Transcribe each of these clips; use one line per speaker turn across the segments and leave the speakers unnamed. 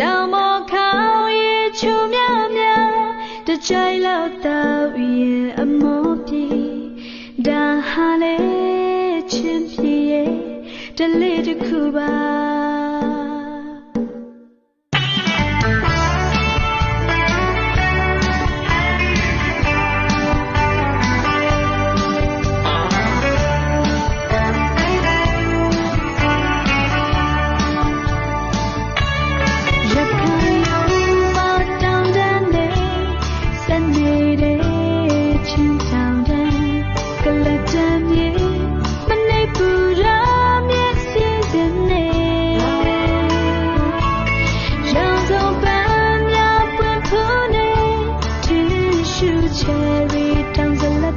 တောင်မောခေါင်ရေချူမြမြတကြိုင်လောက်တော့ရင်အမောပြေဒါဟာလေချင်းပြေတလေးတစ်ခုပါ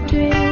dream.